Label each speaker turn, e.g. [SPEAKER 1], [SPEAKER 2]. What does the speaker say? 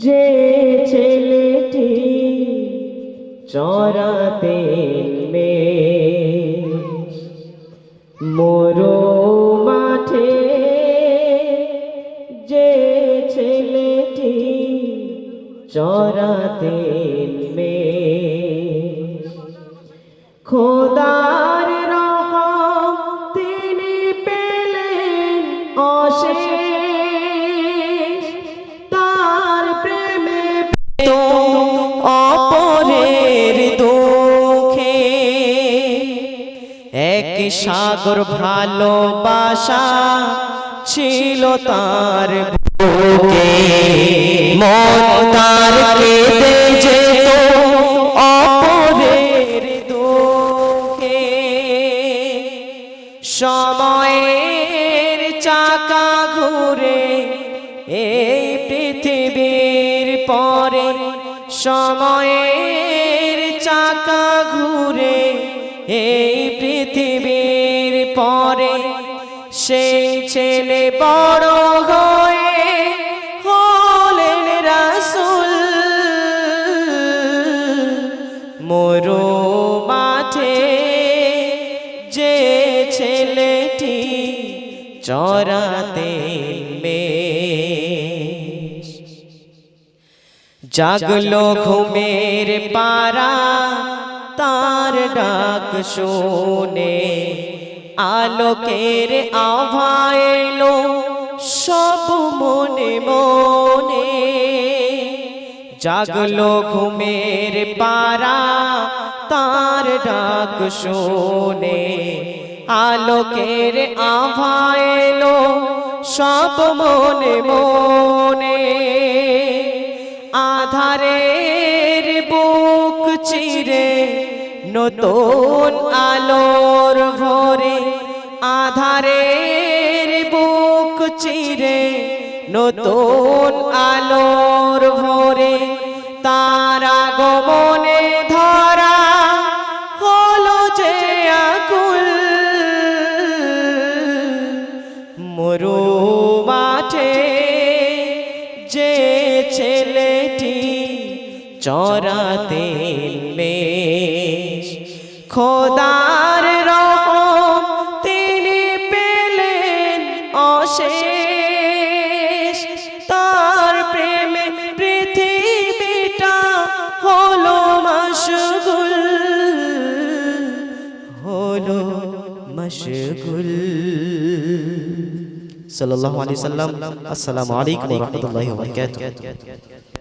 [SPEAKER 1] যে ছেলেটি চরাতে মে মোরো মাঠে যে ছেলেটি চরাতে মে খোদার তো অপরের দুঃখে এক সাগর ভালোবাসা ছিল তার বুকে। মন তার কেঁদে যেত অপরের দুঃখে। সময়ের চাকা ঘুরে এই পৃথিবীর পরে সময়ের চাকা ঘুরে এই পৃথিবীর পরে সেই ছেলে বড় হয়ে হলেন রাসুল। মরু মাঠে যে ছেলেটি চরাতে মেষ জাগলো ঘুমের পারা তার ডাক শুনে আলোকের আভাইলো সব মনে মনে। জাগলো ঘুমের পারা তার ডাক শুনে আলোকের আভাইলো সব মনে। মনে। চিরে নতুন আলোর ভরে আধারের বুক চিরে নতুন আলোর ভরে তারা গমনে ধরা হলো যে আকুল। মরু মাঠে চরাতে মেষ খোদার রহম তিনি পেলেন অশেষ। তার প্রেমে পৃথিবীটা হলো মশগুল। হলো মশগুল। সাল্লাল্লাহু আলাইহি সাল্লাম আসসালামু আলাইকুম ওয়া রাহমাতুল্লাহি ওয়া বারাকাতুহু।